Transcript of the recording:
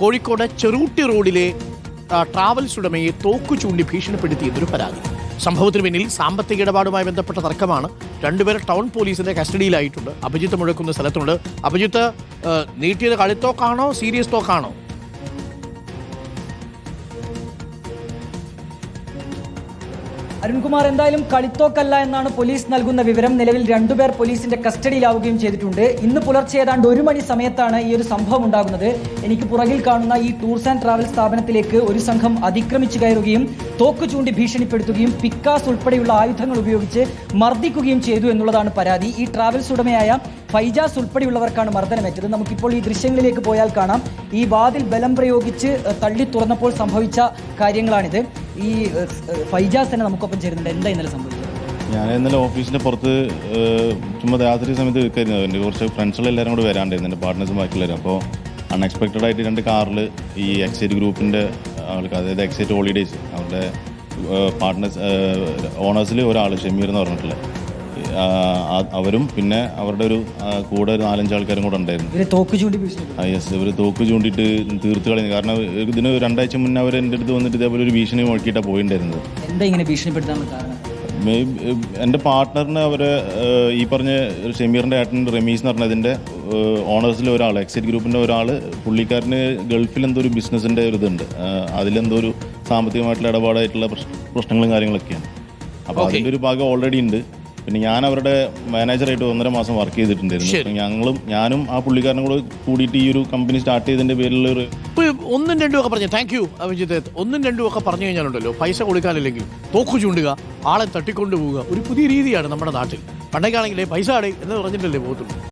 കോഴിക്കോട് ചെറുകുട്ടി റോഡിലെ ട്രാവൽസ് ഉടമയെ തോക്കു ചൂണ്ടി ഭീഷണിപ്പെടുത്തിയെന്നൊരു പരാതി. സംഭവത്തിന് പിന്നിൽ സാമ്പത്തിക ഇടപാടുമായി ബന്ധപ്പെട്ട തർക്കമാണ്. രണ്ടുപേർ ടൗൺ പോലീസിന്റെ കസ്റ്റഡിയിലായിട്ടുണ്ട്. അഭിജിത്ത് മുഴക്കുന്ന സ്ഥലത്തുണ്ട്. അഭിജിത്ത് നീട്ടിയത് കളിത്തോക്കാണോ സീരിയസ് തോക്കാണോ? അരുൺകുമാർ എന്തായാലും കളിത്തോക്കല്ല എന്നാണ് പോലീസ് നൽകുന്ന വിവരം. നിലവിൽ രണ്ടുപേർ പോലീസിന്റെ കസ്റ്റഡിയിലാവുകയും ചെയ്തിട്ടുണ്ട്. ഇന്ന് പുലർച്ചെ ഏതാണ്ട് ഒരു മണി സമയത്താണ് ഈ ഒരു സംഭവം ഉണ്ടാകുന്നത്. എനിക്ക് പുറകിൽ കാണുന്ന ഈ ടൂർസ് ആൻഡ് ട്രാവൽ സ്ഥാപനത്തിലേക്ക് ഒരു സംഘം അതിക്രമിച്ചു കയറുകയും തോക്ക് ചൂണ്ടി ഭീഷണിപ്പെടുത്തുകയും പിക്കാസ് ഉൾപ്പെടെയുള്ള ആയുധങ്ങൾ ഉപയോഗിച്ച് മർദ്ദിക്കുകയും ചെയ്തു എന്നുള്ളതാണ് പരാതി. ഈ ട്രാവൽസ് ഉടമയായ ഫൈജാസ് ഉൾപ്പെടെയുള്ളവർക്കാണ് മർദ്ദനമേറ്റത്. നമുക്കിപ്പോൾ ഈ ദൃശ്യങ്ങളിലേക്ക് പോയാൽ കാണാം. ഈ വാതിൽ ബലം പ്രയോഗിച്ച് തള്ളി തുറന്നപ്പോൾ സംഭവിച്ച കാര്യങ്ങളാണിത്. ഈ ഫൈജാസ് തന്നെ നമുക്കൊപ്പം ചേരുന്നുണ്ട്. എന്താ ഇന്നലെ സംഭവിച്ചത്? ഞാൻ ഇന്നലെ ഓഫീസിന്റെ പുറത്ത് ചുമ്മാ രാത്രി സമയത്ത് നിൽക്കായിരുന്നു. എന്റെ കുറച്ച് ഫ്രണ്ട്സുകളെല്ലാവരും കൂടെ വരാണ്ടായിരുന്നു. എന്റെ പാർട്ട്നേഴ്സും ബാക്കിയുള്ളവരും. അപ്പോൾ അൺഎക്സ്പെക്റ്റഡ് ആയിട്ട് രണ്ട് കാറിൽ ഈ എക്സൈറ്റ് ഗ്രൂപ്പിന്റെ ആൾക്ക് അതായത് എക്സൈറ്റ് ഹോളിഡേയ്സ് അവരുടെ പാർട്ട്നേഴ്സ് ഓണേഴ്സിൽ ഒരാൾ ഷമീർ എന്ന് പറഞ്ഞിട്ടുള്ളത് അവരും പിന്നെ അവരുടെ ഒരു കൂടെ ഒരു നാലഞ്ച് ആൾക്കാരും കൂടെ ഉണ്ടായിരുന്നു. ഇവർ തോക്ക് ചൂണ്ടി ആ യെസ് ഇവർ തോക്ക് ചൂണ്ടിയിട്ട് തീർത്ത് കളഞ്ഞു കാരണം ഇതിന് രണ്ടാഴ്ച മുന്നേ അവർ എന്റെ അടുത്ത് വന്നിട്ട് ഇതേപോലെ ഒരു ഭീഷണി മുഴക്കിയിട്ടാണ് പോയിണ്ടായിരുന്നത്. എന്താ ഇങ്ങനെ ഭീഷണിപ്പെടുത്താനുള്ള കാരണം? എന്റെ പാർട്ട്ണറിന് അവർ ഈ പറഞ്ഞ ഷെമീറിന്റെ ഏട്ടൻ റമീസ് എന്ന് പറഞ്ഞ ഇതിന്റെ ഓണേഴ്സിൽ ഒരാൾ എക്സൈറ്റ് ഗ്രൂപ്പിന്റെ ഒരാൾ പുള്ളിക്കാരന് ഗൾഫിൽ എന്തോ ഒരു ബിസിനസ്സിന്റെ ഒരു ഇതുണ്ട്. അതിലെന്തോ ഒരു സാമ്പത്തികമായിട്ടുള്ള ഇടപാടായിട്ടുള്ള പ്രശ്നങ്ങളും കാര്യങ്ങളൊക്കെയാണ്. അപ്പോൾ. അതിന്റെ ഒരു ഭാഗം ഓൾറെഡി ഉണ്ട്. പിന്നെ ഞാൻ അവരുടെ മാനേജറായിട്ട് ഒന്നര മാസം വർക്ക് ചെയ്തിട്ടുണ്ടായിരുന്നു. ഞങ്ങളും ഞാനും ആ പുള്ളിക്കാരനും കൂടെ കൂടിയിട്ട് ഈ ഒരു കമ്പനി സ്റ്റാർട്ട് ചെയ്തതിന്റെ പേരിൽ ഒരു ഒന്നും രണ്ടും ഒക്കെ പറഞ്ഞു. Thank you Abhijith. ഒന്നും രണ്ടും ഒക്കെ പറഞ്ഞു കഴിഞ്ഞാലുണ്ടല്ലോ പൈസ കൊടുക്കാനില്ലെങ്കിൽ തോക്കു ചൂണ്ടുക ആളെ തട്ടിക്കൊണ്ടു പോവുക ഒരു പുതിയ രീതിയാണ് നമ്മുടെ നാട്ടിൽ. പണ്ടേക്കാണെങ്കിലേ പൈസ അടേ എന്ന് പറഞ്ഞിട്ടല്ലേ പോകത്തുള്ളൂ.